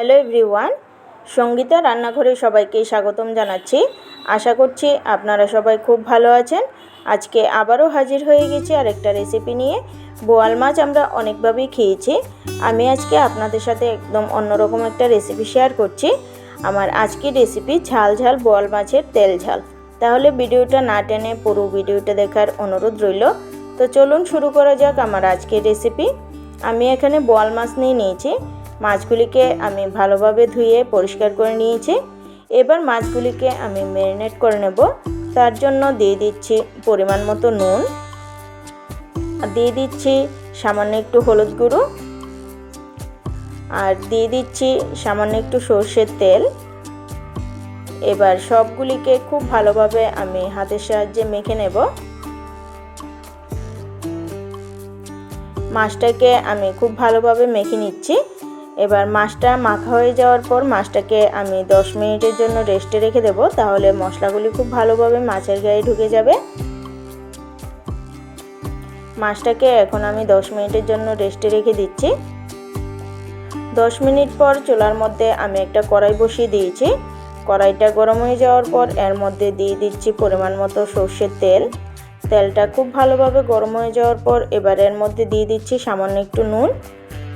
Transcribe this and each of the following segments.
Hello everyone, Sangeeta রান্নাঘরে সবাইকে স্বাগতম জানাচ্ছি। আশা করছি আপনারা সবাই খুব ভালো আছেন। আজকে আবারও হাজির হয়ে গেছি আরেকটা রেসিপি নিয়ে। বোয়াল মাছ আমরা অনেকভাবেই খেয়েছি। আমি আজকে আপনাদের সাথে একদম অন্যরকম একটা রেসিপি শেয়ার করছি। আমার আজকের রেসিপি ঝাল ঝাল বোয়াল মাছের তেল ঝাল। তাহলে ভিডিওটা না টেনে পুরো ভিডিওটা দেখার অনুরোধ রইল। তো চলুন শুরু করা যাক আমার আজকের রেসিপি আমি এখানে বোয়াল মাছ নিয়ে নিয়েছি। মাছগুলিকে আমি ভালোভাবে ধুয়ে পরিষ্কার করে নিয়েছি। এবার মাছগুলিকে আমি ম্যারিনেট করে নেব। তার জন্য দিয়ে দিচ্ছি পরিমাণ মতো নুন। দিয়ে দিচ্ছি সামান্য একটু হলুদ গুঁড়ো। আর দিয়ে দিচ্ছি সামান্য একটু সর্ষের তেল। এবার সবগুলিকে খুব ভালোভাবে আমি হাতের সাহায্যে মেখে নেব। মাছটাকে আমি খুব ভালোভাবে মেখে নিচ্ছি। এবার মাছটা মাখা হয়ে যাওয়ার পর মাছটাকে আমি 10 মিনিটের জন্য রেস্টে রেখে দেব, তাহলে মশলাগুলি খুব ভালোভাবে মাছের গায়ে ঢুকে যাবে। মাছটাকে এখন আমি 10 মিনিটের জন্য রেস্টে রেখে দিচ্ছি। 10 মিনিট পর চুলার মধ্যে আমি একটা কড়াই বসিয়ে দিয়েছি। কড়াইটা গরম হয়ে যাওয়ার পর এর মধ্যে দিয়ে দিচ্ছি পরিমাণ মতো সর্ষের তেল। তেলটা খুব ভালোভাবে গরম হয়ে যাওয়ার পর এবার এর মধ্যে দিয়ে দিচ্ছি সামান্য একটু নুন।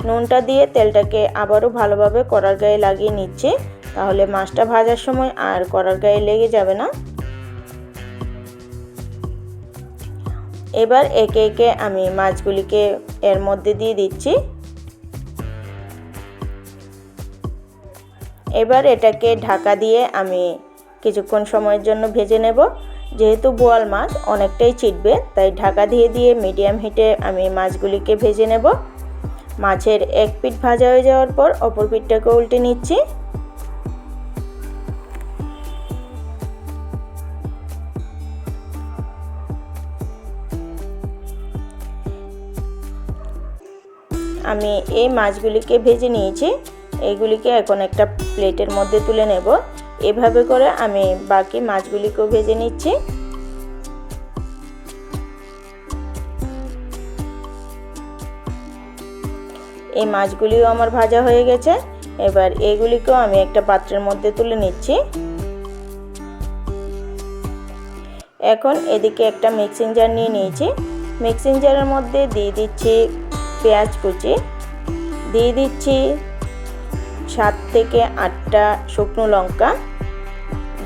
নুনটা দিয়ে তেলটাকে আবারও ভালোভাবে কড়ার গায়ে লাগিয়ে নিচ্ছে। তাহলে মাছটা ভাজার সময় আর কড়ার গায়ে লেগে যাবে না। এবার একে একে আমি মাছগুলিকে এর মধ্যে দিয়ে দিচ্ছি। এবার এটাকে ঢাকা দিয়ে আমি কিছুক্ষণ সময়ের জন্য ভেজে নেব। যেহেতু বোয়াল মাছ, অনেকটাই চিটবে তাই ঢাকা দিয়ে দিয়ে মিডিয়াম হিটে আমি মাছগুলিকে ভেজে নেব। মাছের এক পিঠ ভাজা হয়ে যাওয়ার পর অপর পিঠটাকে উল্টে নিচ্ছি। আমি এই মাছগুলিকে ভেজে নিয়েছি। এইগুলিকে এখন একটা প্লেটের মধ্যে তুলে নেব। এভাবে করে আমি বাকি মাছগুলিকেও ভেজে নিচ্ছি। এই মাছগুলিও আমার ভাজা হয়ে গেছে। এবার এগুলিকেও আমি একটা পাত্রের মধ্যে তুলে নিচ্ছি। এখন এদিকে একটা মিক্সিং জার নিয়ে নিয়েছি। মিক্সিং জারের মধ্যে দিয়ে দিচ্ছি পেঁয়াজ কুচি। দিয়ে দিচ্ছি সাত থেকে আটটা শুকনো লঙ্কা।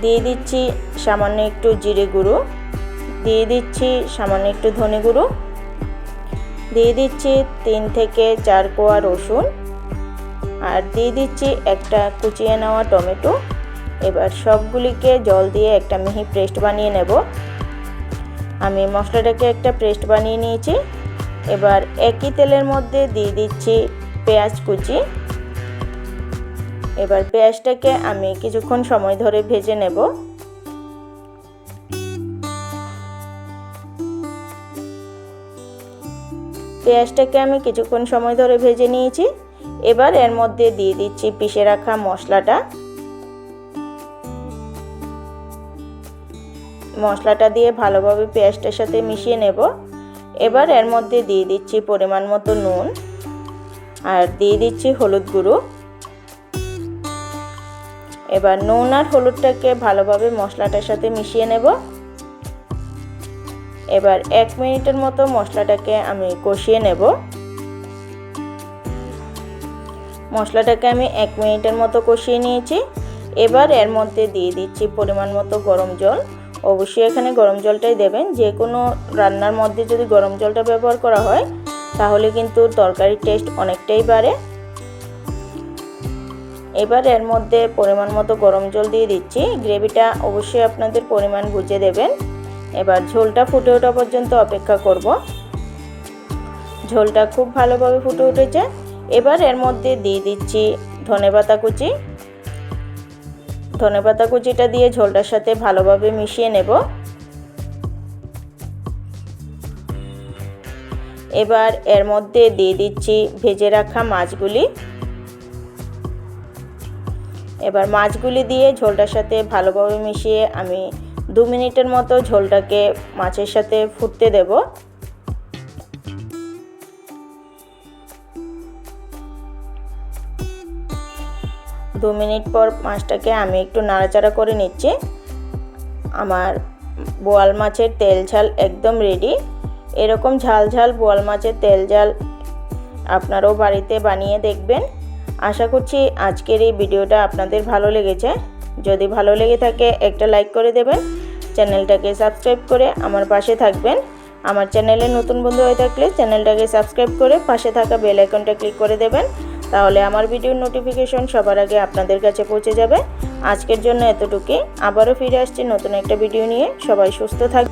দিয়ে দিচ্ছি সামান্য একটু জিরে গুঁড়ো। দিয়ে দিচ্ছি সামান্য একটু ধনে গুঁড়ো। দিয়ে দিচ্ছি তিন থেকে চার কোয়া রসুন। আর দিয়ে দিচ্ছি একটা কুচিয়ে নেওয়া টমেটো। এবার সবগুলিকে জল দিয়ে একটা মিহি পেস্ট বানিয়ে নেব। আমি মশলাটাকে একটা পেস্ট বানিয়ে নিয়েছি। এবার একই তেলের মধ্যে দিয়ে দিচ্ছি পেঁয়াজ কুচি। এবার পেঁয়াজটাকে আমি কিছুক্ষণ সময় ধরে ভেজে নেব। পেঁয়াজটাকে আমি কিছুক্ষণ সময় ধরে ভেজে নিয়েছি। এবার এর মধ্যে দিয়ে দিচ্ছি পিষে রাখা মশলাটা। মশলাটা দিয়ে ভালোভাবে পেঁয়াজটার সাথে মিশিয়ে নেব। এবার এর মধ্যে দিয়ে দিচ্ছি পরিমাণ মতো নুন আর দিয়ে দিচ্ছি হলুদ গুঁড়ো। এবার নুন আর হলুদটাকে ভালোভাবে মশলাটার সাথে মিশিয়ে নেব। এবার এক মিনিটের মতো মশলাটাকে আমি কষিয়ে নেব। মশলাটাকে আমি এক মিনিটের মতো কষিয়ে নিয়েছি। এবার এর মধ্যে দিয়ে দিচ্ছি পরিমাণ মতো গরম জল। অবশ্যই এখানে গরম জলটাই দেবেন। যে কোনো রান্নার মধ্যে যদি গরম জলটা ব্যবহার করা হয়, তাহলে কিন্তু তরকারির টেস্ট অনেকটাই বাড়ে। এবার এর মধ্যে পরিমাণ মতো গরম জল দিয়ে দিচ্ছি। গ্রেভিটা অবশ্যই আপনাদের পরিমাণ বুঝে দেবেন। এবার ঝোলটা ফুটে ওঠা পর্যন্ত অপেক্ষা করব। ঝোলটা খুব ভালোভাবে ফুটে উঠেছে। এবার এর মধ্যে দিয়ে দিচ্ছি ধনেপাতা কুচি। ধনেপাতা কুচিটা দিয়ে ঝোলটার সাথে ভালোভাবে মিশিয়ে নেব। এবার এর মধ্যে দিয়ে দিচ্ছি ভেজে রাখা মাছগুলি। এবার মাছগুলি দিয়ে ঝোলটার সাথে ভালোভাবে মিশিয়ে আমি দু মিনিটের মতো ঝোলটাকে মাছের সাথে ফুটতে দেব। দু মিনিট পর মাছটাকে আমি একটু নাড়াচাড়া করে নিচ্ছি। আমার বোয়াল মাছের তেল ঝাল একদম রেডি এরকম ঝাল ঝাল বোয়াল মাছের তেল ঝাল আপনারাও বাড়িতে বানিয়ে দেখবেন। আশা করছি আজকের এই ভিডিওটা আপনাদের ভালো লেগেছে। যদি ভালো লেগে থাকে, একটা লাইক করে দেবেন। চ্যানেলটাকে সাবস্ক্রাইব করে আমার পাশে থাকবেন। আমার চ্যানেলে নতুন বন্ধু হয়ে থাকলে চ্যানেলটাকে সাবস্ক্রাইব করে পাশে থাকা বেল আইকনটা ক্লিক করে দেবেন। তাহলে আমার ভিডিওর নোটিফিকেশন সবার আগে আপনাদের কাছে পৌঁছে যাবে। আজকের জন্য এতটুকুই। আবারও ফিরে আসছি নতুন একটা ভিডিও নিয়ে। সবাই সুস্থ থাকবে